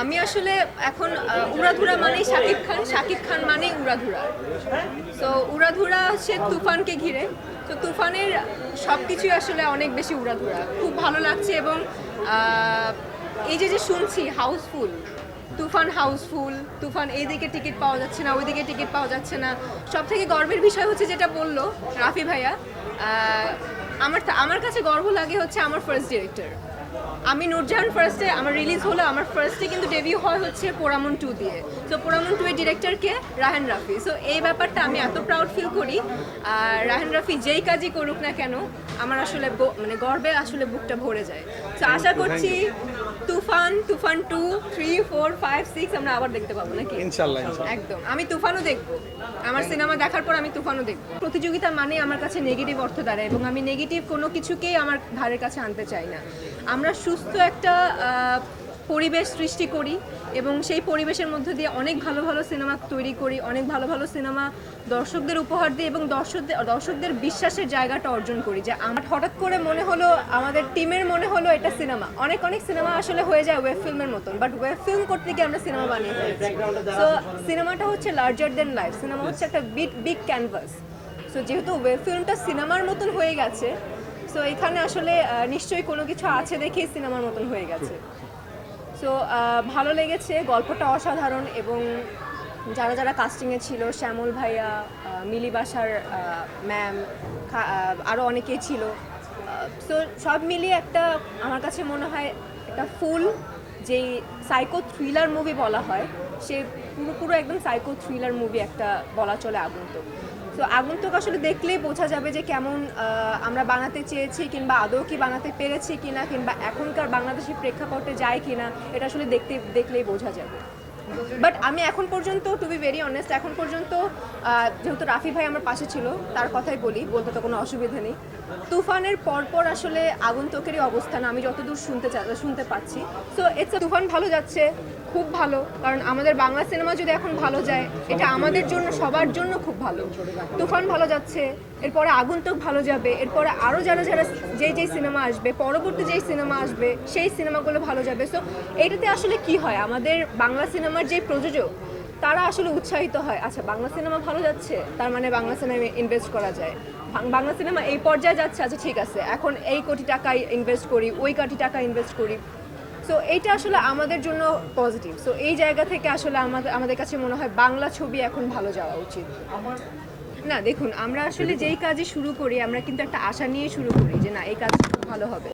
আমি আসলে এখন উড়াধুরা মানেই শাকিব খান শাকিব খান মানেই উড়াধুরা। তো উড়াধুরা হচ্ছে তুফানকে ঘিরে। তো তুফানের সব কিছুই আসলে অনেক বেশি উড়াধুরা। খুব ভালো লাগছে এবং এই যে যে শুনছি, হাউসফুল, তুফান হাউসফুল, তুফান এইদিকে টিকিট পাওয়া যাচ্ছে না, ওইদিকে টিকিট পাওয়া যাচ্ছে না। সব থেকে গর্বের বিষয় হচ্ছে যেটা বলল রাফি ভাইয়া আমার আমার কাছে গর্ব লাগে হচ্ছে আমার ফার্স্ট ডিরেক্টর আমি নূরজাহান ফার্স্টে আমার রিলিজ হলো আমার ফার্স্টে কিন্তু ডেবিউ হয় হচ্ছে পোরামন টু দিয়ে। সো পোরামন টু এর ডিরেক্টরকে রাহান রাফি। সো এই ব্যাপারটা আমি এত প্রাউড ফিল করি। আর রাহান রাফি যেই কাজই করুক না কেন আমার আসলে মানে গর্বে আসলে বুকটা ভরে যায়। তো আশা করছি Toofan Toofan two three four five six আমরা আবার দেখতে পাবো নাকি? ইনশাল্লাহ একদম। আমি তুফানও দেখব। আমার সিনেমা দেখার পর আমি তুফানও দেখব। প্রতিযোগিতা মানে আমার কাছে নেগেটিভ অর্থ দাঁড়ায় এবং আমি নেগেটিভ কোনো কিছুকেই আমার ধারের কাছে আনতে চাই না। আমরা সুস্থ একটা আহ, পরিবেশ সৃষ্টি করি এবং সেই পরিবেশের মধ্যে দিয়ে অনেক ভালো ভালো সিনেমা তৈরি করি অনেক ভালো ভালো সিনেমা দর্শকদের উপহার দিই এবং দর্শকদের দর্শকদের বিশ্বাসের জায়গাটা অর্জন করি যে আমার হঠাৎ করে মনে হলো আমাদের টিমের মনে হলো এটা সিনেমা। অনেক অনেক সিনেমা আসলে হয়ে যায় ওয়েব ফিল্মের মতন বাট ওয়েব ফিল্ম করতে গিয়ে আমরা সিনেমা বানিয়ে ফেলেছি। সো সিনেমাটা হচ্ছে লার্জার দেন লাইফ সিনেমা হচ্ছে একটা বিগ বিগ ক্যানভাস সো যেহেতু ওয়েব ফিল্মটা সিনেমার মতন হয়ে গেছে সো এখানে আসলে নিশ্চয়ই কোনো কিছু আছে দেখেই সিনেমার মতন হয়ে গেছে। সো ভালো লেগেছে, গল্পটা অসাধারণ এবং যারা যারা কাস্টিংয়ে ছিল, শ্যামল ভাইয়া মিলি বাসার ম্যাম আরও অনেকেই ছিল। সো সব মিলিয়ে একটা, আমার কাছে মনে হয়, একটা ফুল যেই সাইকো থ্রিলার মুভি বলা হয়, সে পুরো পুরো একদম সাইকো থ্রিলার মুভি একটা বলা চলে আগন্তুক। তো আগন্তুক আসলে দেখলেই বোঝা যাবে যে কেমন আমরা বানাতে চেয়েছি কিংবা আদৌ কি বানাতে পেরেছি কিনা, কিংবা এখনকার বাংলাদেশের প্রেক্ষাপটে যায় কিনা, এটা আসলে দেখতে, দেখলেই বোঝা যাবে। বাট আমি এখন পর্যন্ত টু বি ভেরি অনেস্ট এখন পর্যন্ত যেহেতু রাফি ভাই আমার পাশে ছিল, তার কথাই বলি, বলতে তো কোনো অসুবিধা নেই। তুফানের পরপর আসলে আগন্তুকেরই অবস্থান আমি যতদূর শুনতে শুনতে পাচ্ছি। সো ইটস তুফান ভালো যাচ্ছে, খুব ভালো, কারণ আমাদের বাংলা সিনেমা যদি এখন ভালো যায়, এটা আমাদের জন্য, সবার জন্য খুব ভালো। তুফান ভালো যাচ্ছে, এরপরে আগন্তুক ভালো যাবে, এরপরে আরও যারা যারা যেই যেই সিনেমা আসবে, পরবর্তী যেই সিনেমা আসবে, সেই সিনেমাগুলো ভালো যাবে। সো এইটাতে আসলে কি হয়? আমাদের বাংলা সিনেমার যে প্রযোজক তারা আসলে উৎসাহিত হয় আচ্ছা বাংলা সিনেমা ভালো যাচ্ছে তার মানে বাংলা সিনেমায় ইনভেস্ট করা যায়। বাংলা সিনেমা এই পর্যায়ে যাচ্ছে আচ্ছা ঠিক আছে এখন এই কোটি টাকা ইনভেস্ট করি ওই কোটি টাকা ইনভেস্ট করি। সো এইটা আসলে আমাদের জন্য পজিটিভ সো এই জায়গা থেকে আসলে আমাদের আমাদের কাছে মনে হয় বাংলা ছবি এখন ভালো যাওয়া উচিত। না দেখুন আমরা আসলে যেই কাজই শুরু করি আমরা কিন্তু একটা আশা নিয়ে শুরু করি যে না এই কাজ ভালো হবে।